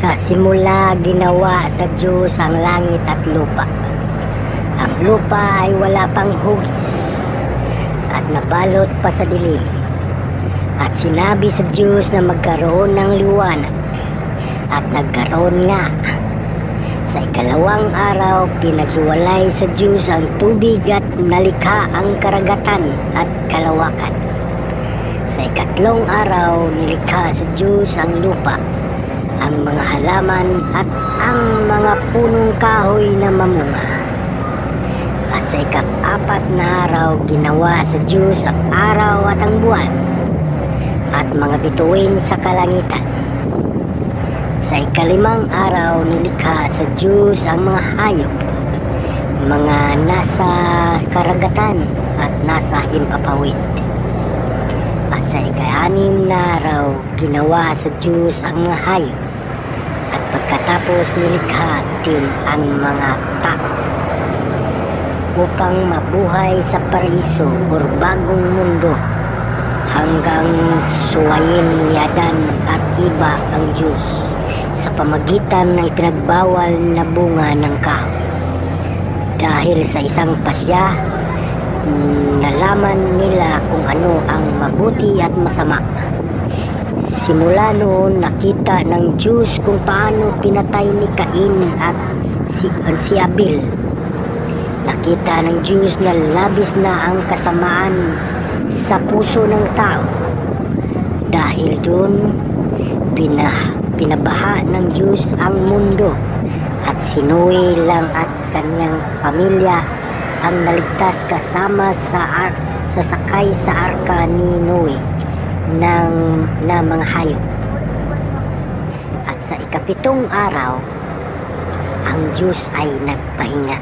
Sa simula ginawa sa Diyos ang langit at lupa. Ang lupa ay wala pang hugis at nabalot pa sa dilim. At sinabi sa Diyos na magkaroon ng liwanag at nagkaroon nga. Sa ikalawang araw, pinaghiwalay sa Diyos ang tubig at nalikha ang karagatan at kalawakan. Sa ikatlong araw, nilikha sa Diyos ang lupa, ang mga halaman at ang mga punong kahoy na mamunga. At sa ikapat na araw, ginawa sa Diyos ang araw at ang buwan at mga bituin sa kalangitan. Sa ikalimang araw, nilikha sa Diyos ang mga hayop, mga nasa karagatan at nasa himpapawid. At sa ika-anim na araw, ginawa sa Diyos ang mga hayop. At pagkatapos nilikha din ang mga tao upang mabuhay sa paraiso o bagong mundo hanggang suwayin ni Adan at iba ang Diyos sa pamagitan ng ipinagbawal na bunga ng kahoy. Dahil sa isang pasya, nalaman nila kung ano ang mabuti at masama. Simula noon nakita ng Diyos kung paano pinatay ni Cain at si, si Abel. Nakita ng Diyos na labis na ang kasamaan sa puso ng tao. Dahil doon, pina, pinabaha ng Diyos ang mundo at sinuwi lang at kanyang pamilya ang naligtas kasama sa ar sa sakay sa arka ni Noe ng na mga hayop. At sa ikapitong araw, ang Diyos ay nagpahinga.